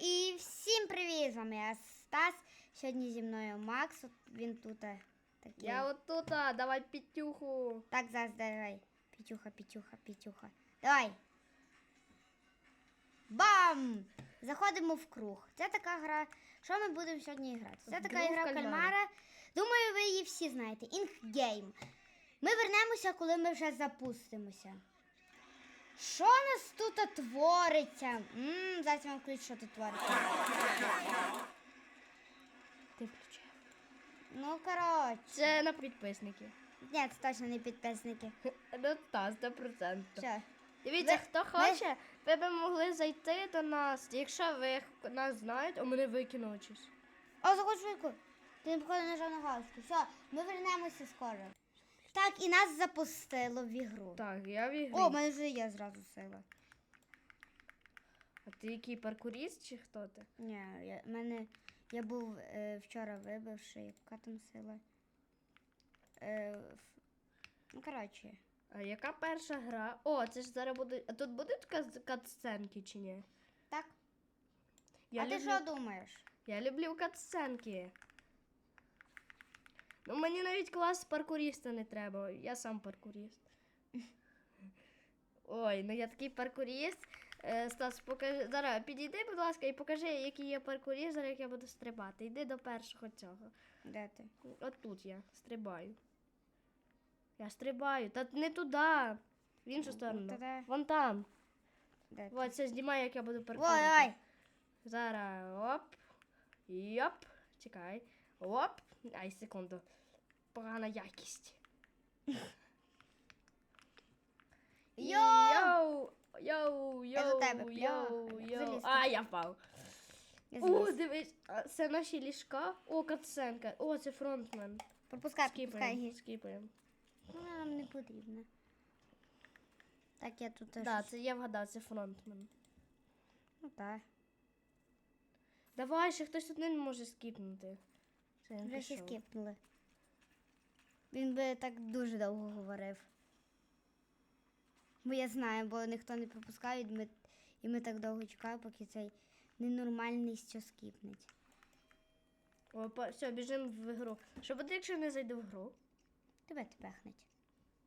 І всім привіт! З вами я Стас. Сьогодні зі мною Макс. От Він тут е, такий. Я вот тут, давай пятюху. Так, зараз давай. Пітюха, пітюха, пітюха. Давай. Бам! Заходимо в круг. Це така гра. Що ми будемо сьогодні грати? Це така гру гра кальмара. кальмара. Думаю, ви її всі знаєте. Інгейм. Ми вернемося, коли ми вже запустимося. Що нас тут твориться? Ммм, зараз я вам включу, що тут твориться. Ти включив. Ну, коротше. Це на підписники. Ні, це точно не підписники. Ну та, 100%. Що? Дивіться, Ви- хто хоче, ви б могли зайти до нас. Якщо ви нас знаєте, а мене викинули щось. О, заходь швидко. Ти походу нажав на галочку. Все, ми вернемося скоро. Так, і нас запустило в ігру. Так, я в ігрі. О, в мене вже є зразу сила. А ти який паркуріст чи хто ти? Ні, я, мене, я був е, вчора вибивши, яка там сила. Е, ф- ну, коротше. А яка перша гра? О, це ж зараз буде. А тут будуть кат- катсценки чи ні? Так. Я а ти що думаєш? Я люблю катсценки. Ну, мені навіть клас паркуріста не треба. Я сам паркуріст. Ой, ну я такий паркуріст. Е, Стас, покажи. Зараз підійди, будь ласка, і покажи, який я паркуріст, зараз як я буду стрибати. Йди до першого цього. Де ти? От тут я стрибаю. Я стрибаю. Та не туди. В іншу сторону. Вон там. Де ти? От це знімай, як я буду паркурити. Ой, ой! Зараз оп. Йоп. Чекай. Оп. Ай, секунду. Погана якість. Йоу! Йоу! Йоу! Я за тебе, Йоу! бля. Йоу! Залізь А, я впав. Я О, дивись, а, це наші ліжка. О, катсценка. О, це фронтмен. Пропускай, пропускай. Скіпаємо. Скіпаємо. Ну, нам не потрібно. Так, я тут теж. Да, це я вгадав, це фронтмен. Ну так. Давай, ще хтось один може скіпнути. Це я Вже всі пішов. скипнули. Він би так дуже довго говорив. Бо я знаю, бо ніхто не пропускає, і ми, і ми так довго чекаємо, поки цей ненормальний що скіпнеть. Опа, все, біжимо в гру. Що буде, якщо я не зайду в гру? Тебе ти пехнуть.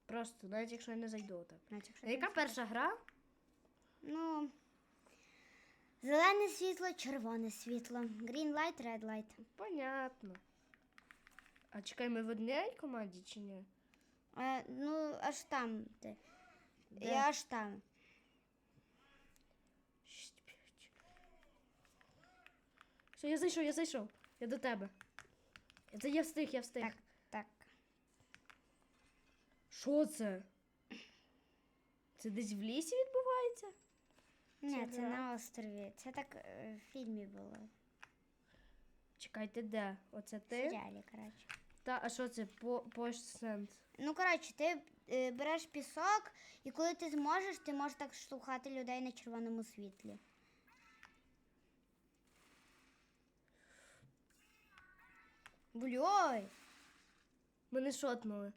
Просто, навіть якщо я не зайду так. Навіть якщо А ти яка не перша гра? Ну. Зелене світло, червоне світло. Green light, red light. Понятно. А чекай, ми в одній команді чи ні? Е, ну, аж там ти. Де? Я аж там. Шість, п'ять. Все, я зайшов, я зайшов. Я до тебе. Це я встиг, я встиг. Так, так. Що це? Це десь в лісі відбувається? Ні, Це це на острові. Це так е, в фільмі було. Чекайте, де? Оце ти? серіалі, коротше. Та, а що це? По, сенс. Ну, коротше, ти е, береш пісок, і коли ти зможеш, ти можеш так штовхати людей на червоному світлі. Блюй! Мене шотнули.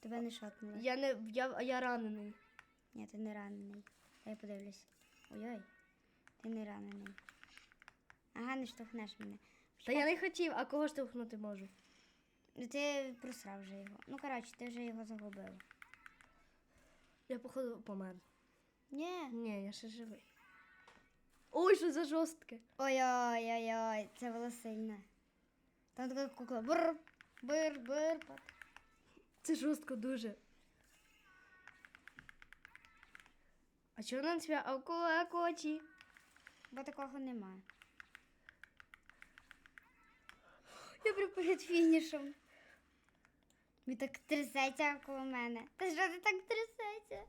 Тебе не шотнули. Я не. Я, я ранений. Ні, ти не ранений. Я подивлюсь. Ой-ой. Ти не ранений. Ага, не штовхнеш мене. Та я не хотів, а кого штовхнути можу? Ти просрав вже його. Ну, коротше, ти вже його загубив. Я походу помер. Ні. Ні, я ще живий. Ой, що за жорстке. Ой-ой-ой-ой, це було сильно. Там така кукла. Бр, бр. пап. Це жорстко дуже. А чого на тебе акула коті? Бо такого немає. Я прям Перед фінішем. Він так трясеться коло мене. Та що ти так трясеться?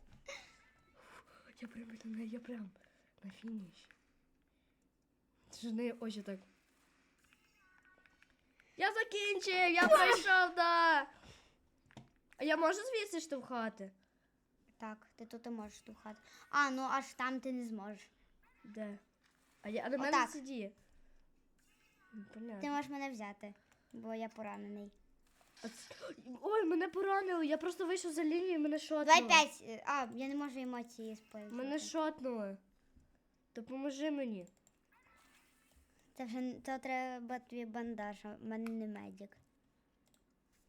Я прям на я прям на фініші. Це ж не очі так. Я закінчив, я пройшов, да. А я можу звідси штовхати? Так, ти тут і можеш штовхати. А, ну аж там ти не зможеш. Де? А я а на мене Отак. сиді. Ти можеш мене взяти, бо я поранений. Ой, мене поранили, я просто вийшов за лінію, мене шотнули. Давай п'ять. е, А, я не можу емоції спойлити. Мене шотнули. Допоможи мені. Це вже то треба тобі бандаж, а в мене не медик.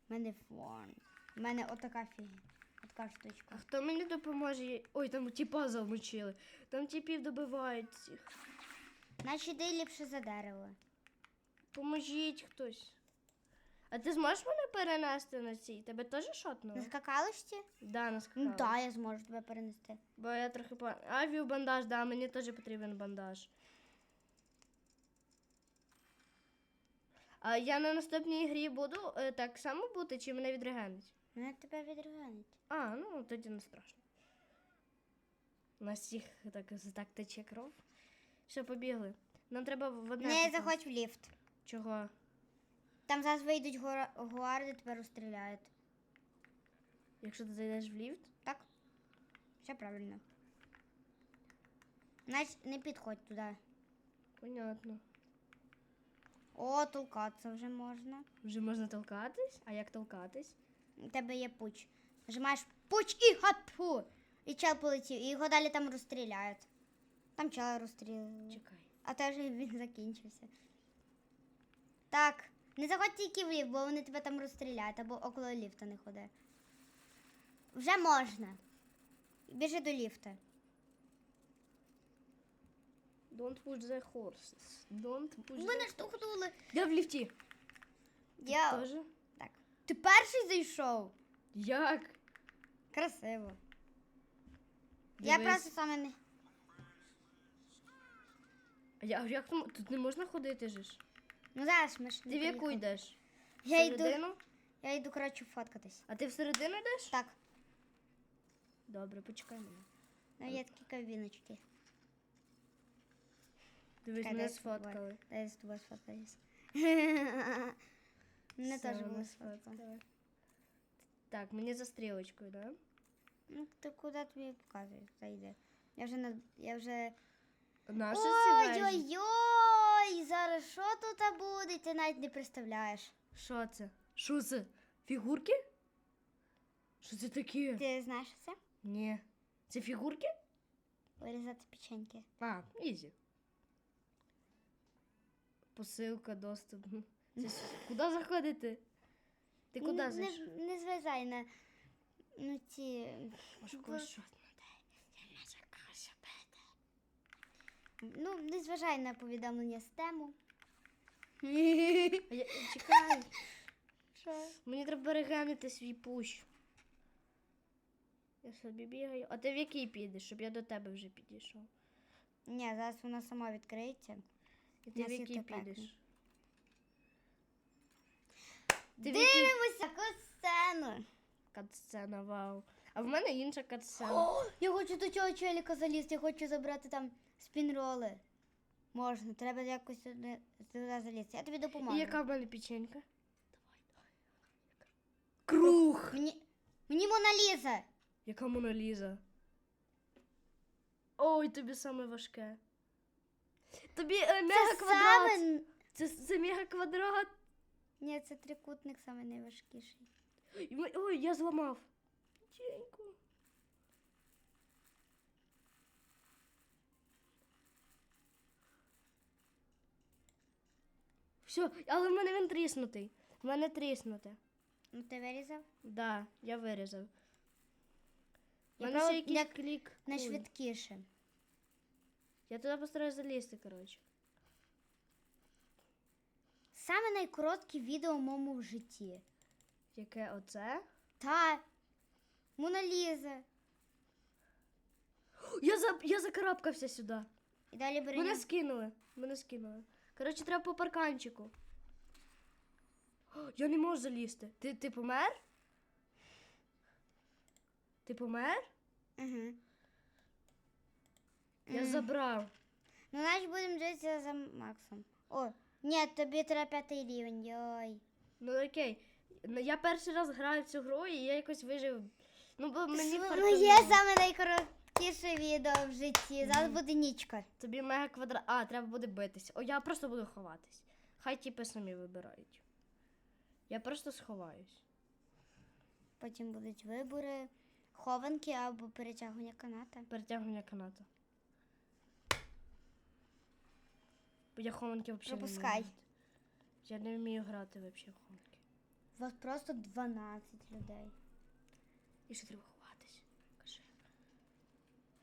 У мене фон. У мене отака фігня. Отака А хто мені допоможе? Ой, там тіпа замочили. Там тіпів добивають всіх. Значить, йди ліпше за дерево. Поможіть хтось. А ти зможеш мене перенести на цій? Тебе теж шотнуло? На скакалочці? Да, на Ну скакалці. так, я зможу тебе перенести. Бо я трохи по. Авіабандаж, да, мені теж потрібен бандаж. А я на наступній грі буду е, так само бути, чи мене відрегенить? Мене тебе відреганить. А, ну тоді не страшно. Нас всіх так, так тече кров. Все, побігли. Нам треба в одне. Не заходь в ліфт. Чого? Там зараз вийдуть гуарди, тебе розстріляють. Якщо ти зайдеш в ліфт? Так? Все правильно. Значить, не підходь туди. Понятно. О, толкатися вже можна. Вже можна толкатись? А як толкатись? У тебе є пуч. Нажимаєш пуч і хапу. І чел полетів, і його далі там розстріляють. Там чела розстріляли. Чекай. А теж він закінчився. Так, не заходь тільки в ліфт, бо вони тебе там розстріляють, або около ліфта не ходи. Вже можна. Біжи до ліфта. Don't push the horses. Don't push the... штовхнули. Я в ліфті. Я... Теж? Так. Ти перший зайшов. Як? Красиво. Я Дивись. просто саме не. А я, як там? Тут не можна ходити же ж. Ну зараз ми ж. не Ти в яку приїхали. йдеш? Я йду, Всередину? я йду, коротше, фоткатись. А ти всередину йдеш? Так, Добре, почекай мене. ну є такі кабіночки. Дивись, Чекай, мене дай з тобою. сфоткали. Дай я з тобою сфоткаюсь. Мене Все, теж мене було сфоткано. сфоткали. Так, мені за стрілочкою, да? Ну, ти куди тобі показуєш? Зайди. Я вже на. Я вже. Наша ці Ой-ой-ой! Зараз що тут буде? Ти навіть не представляєш. Що це? Що це? Фігурки? Що це таке? Ти знаєш що це? Ні. Це фігурки? Вирізати печеньки. А, ізі. Посилка, доступ. Це с- куди заходити? Ти куди зайшов? не, не зважай на ну, ці. Може, когось що? Ну, не зважай на повідомлення з тему. Я, чекай. Що? Мені треба переглянути свій пущ. Я собі бігаю. А ти в який підеш, щоб я до тебе вже підійшов? Ні, зараз вона сама відкриється. І ти в Нас є який тепер. підеш? Ти в який Дивимося катсцену. катсцена, вау. А в мене інша катсцена. О, я хочу до цього челіка залізти, я хочу забрати там спінроли. Можна, треба якось туди, туди залізти. Я тобі допоможу. І яка в мене печенька? Круг! Мені, мені Моналіза. Яка Моналіза? Ой, тобі саме важке. Тобі е, мега Це квадрат. саме... Це, це мега квадрат. Ні, це трикутник саме найважкіший. Ой, я зламав. Печеньку. Все, але в мене він тріснутий. В мене тріснуте. Ну ти вирізав? Да, я вирізав. Я мене ще якийсь як клік. куль. Найшвидкіше. Я туди постараюсь залізти, коротше. Саме найкоротке відео в моєму житті. Яке оце? Та Моналіза. Я, за, я закарабкався сюди. І далі бери. Мене скинули. Мене скинули. Коротше, треба по парканчику. О, Я не можу залізти. Ти, ти помер? Ти помер? Угу. Я Мгм. забрав. Ну, значить будемо жити за Максом. О, ні, тобі треба п'ятий рівень. Йой. Ну окей. Ну, Я перший раз граю в цю гру і я якось вижив. Ну, бо мені ну, є саме найкороткіше відео в житті. Зараз буде нічка. Тобі мега квадрат. А, треба буде битися. О, я просто буду ховатись. Хай тіпи самі вибирають. Я просто сховаюсь. Потім будуть вибори, хованки або перетягування каната. Перетягування канату. Бо я хованки взагалі не Пропускай. вмію. Я не вмію грати взагалі в хованки. У вас просто 12 людей. І що треба ховатись? Кажи.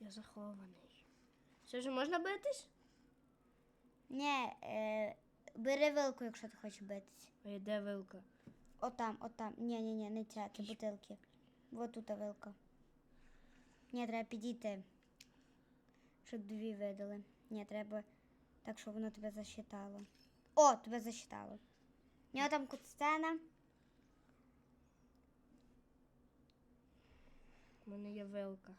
Я захований. Все ж можна битись? Ні, е, бери вилку, якщо ти хочеш битись. А де вилка? Отам, отам. Ні, ні, ні, не ця, це бутилки. Вот тут вилка. Ні, треба підійти. Щоб дві видали. Ні, треба так, щоб воно тебе засчитало. О, тебе засчитало. У нього там кутсцена. У мене є вилка.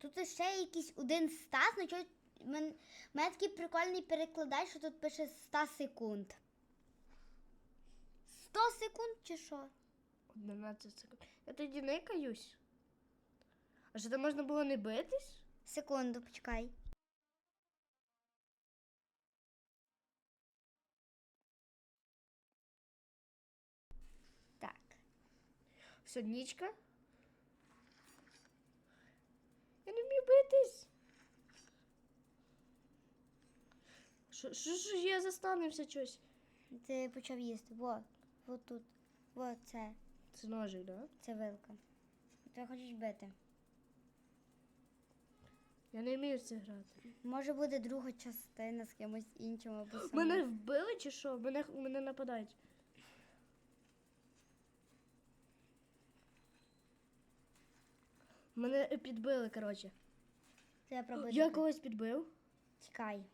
Тут ще якийсь один Стас, ну чого мен- мене такий прикольний перекладач, що тут пише 100 секунд. 100 секунд чи що? 11 секунд. Я тоді не каюсь. А що там можна було не битись? Секунду, почекай. Так. Все, нічка. Я не вмію битись. Що, що я застанувся щось? Ти почав їсти. Во, во тут. Во це. Це ножик, да? Це вилка. Ти хочеш бити. Я не вмію в це грати. Може буде друга частина з кимось іншим або сама. Мене вбили чи що? Мене, мене нападають. Мене підбили, коротше. Я когось підбив. Тікай.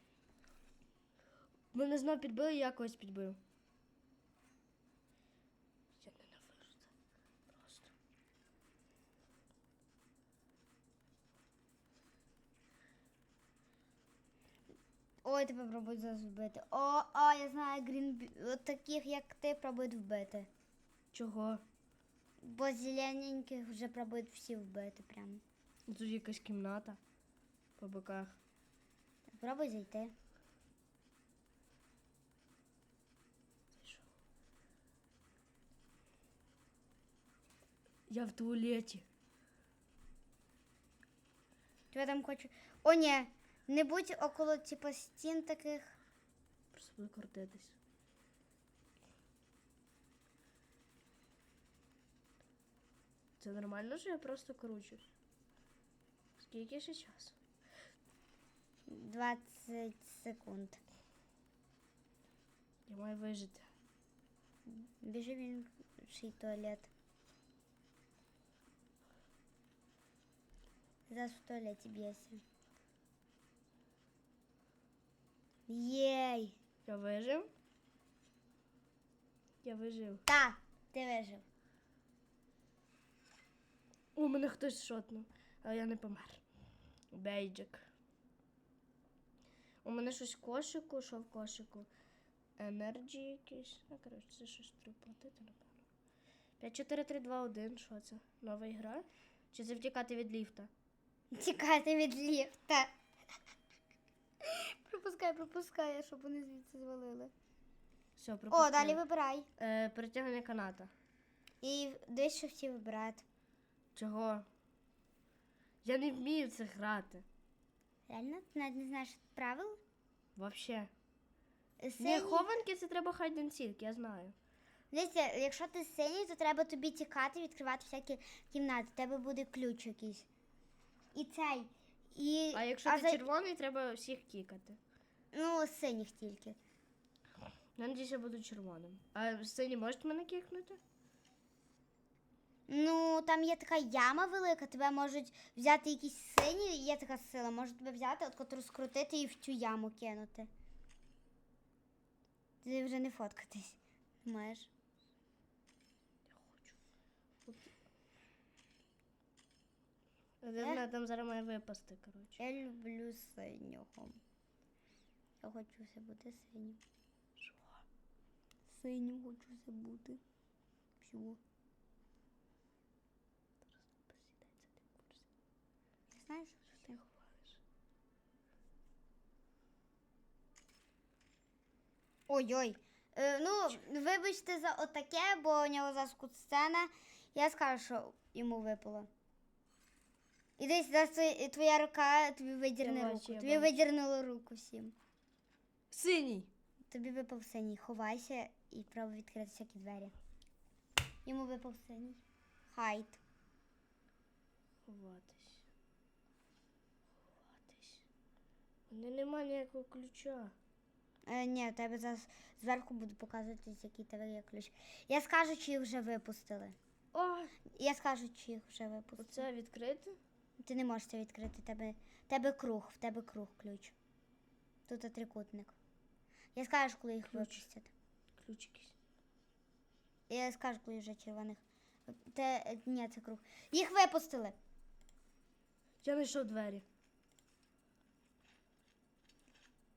Мене знов підбили, я когось підбив. Я ненавижу це. Просто. Ой, тебе пробують зараз вбити. О, о, я знаю, грін... От таких, як ти, пробують вбити. Чого? Бо зелененьких вже пробують всі вбити прям. Тут якась кімната по боках. Пробуй зайти. Я в туалеті. Тебе там хочу. О, ні. Не будь около типу, стін таких. Просто буду крутитись. Це нормально, що я просто кручусь? Скільки ще часу? 20 секунд. Я маю вижити. Біжи в інший туалет. Зараз в туалеті б'єшся. Єй! Я вижив? Я вижив. Та, ти вижив. О, мене хтось шотнув, але я не помер. Бейджик. У мене щось в кошику, що в кошику? Енерджі якийсь. Ну, коротше, це щось треба платити, напевно. 5, 4, 3, 2, 1. Що це? Нова ігра? Чи це втікати від ліфта? Тікайте від ліфта. пропускай, пропускай, щоб вони звідси звалили. Все, О, далі вибирай. Е, перетягнення каната. І дивись, що всі вибирають. Чого? Я не вмію в це грати. Реально? Ти навіть не знаєш правил? Вообще. Ні, Синій- хованки це треба hide and seek, я знаю. Дивіться, якщо ти синій, то треба тобі тікати, відкривати всякі кімнати. У тебе буде ключ якийсь. І цей. І... А якщо ти за- червоний, треба всіх кікати. Ну, синіх тільки. Я надіюсь, я буду червоним. А сині можуть мене кікнути? Ну, там є така яма велика, тебе можуть взяти якісь сині, є така сила, можуть тебе взяти, от котру скрутити і в цю яму кинути. Ти вже не фоткатись. не Маєш. Не знаю, там зараз має випасти, коротше. Я люблю синього. Я хочу все бути синім. Що? Синім хочу все бути. Всього. Посідайте, ти в курсі. Я знаю, що ти. Ховаєш. Ой-ой. Е, ну, вибачте за отаке, бо у нього зараз сцена. Я скажу, що йому випало. І десь зараз твоя, твоя рука тобі видірне Я руку. бачу, я тобі бачу. видірнуло руку всім. Синій. Тобі випав синій. Ховайся і пробуй відкрити всякі двері. Йому випав синій. Хайт. Ховатись. Ховатись. У мене нема ніякого ключа. Е, ні, тебе зараз зверху буде показуватись, який тебе є ключ. Я скажу, чи їх вже випустили. О, Я скажу, чи їх вже випустили. оце відкрити? Ти не можеш це відкрити. Тебе, тебе круг, в тебе круг ключ. Тут трикутник. Я скажу, коли їх Ключ. випустять. Ключ якийсь. Я скажу, коли вже червоних. Те, ні, це круг. Їх випустили. Я знайшов двері.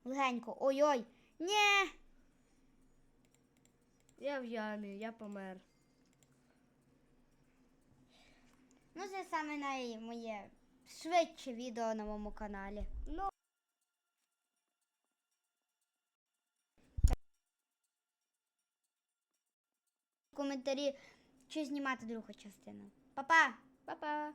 Легенько. Ой-ой. Ні. Я в ямі, я помер. Ну, це саме най моє швидше відео на моєму каналі. Ну. Коментарі, чи знімати другу частину. Па-па! Па-па.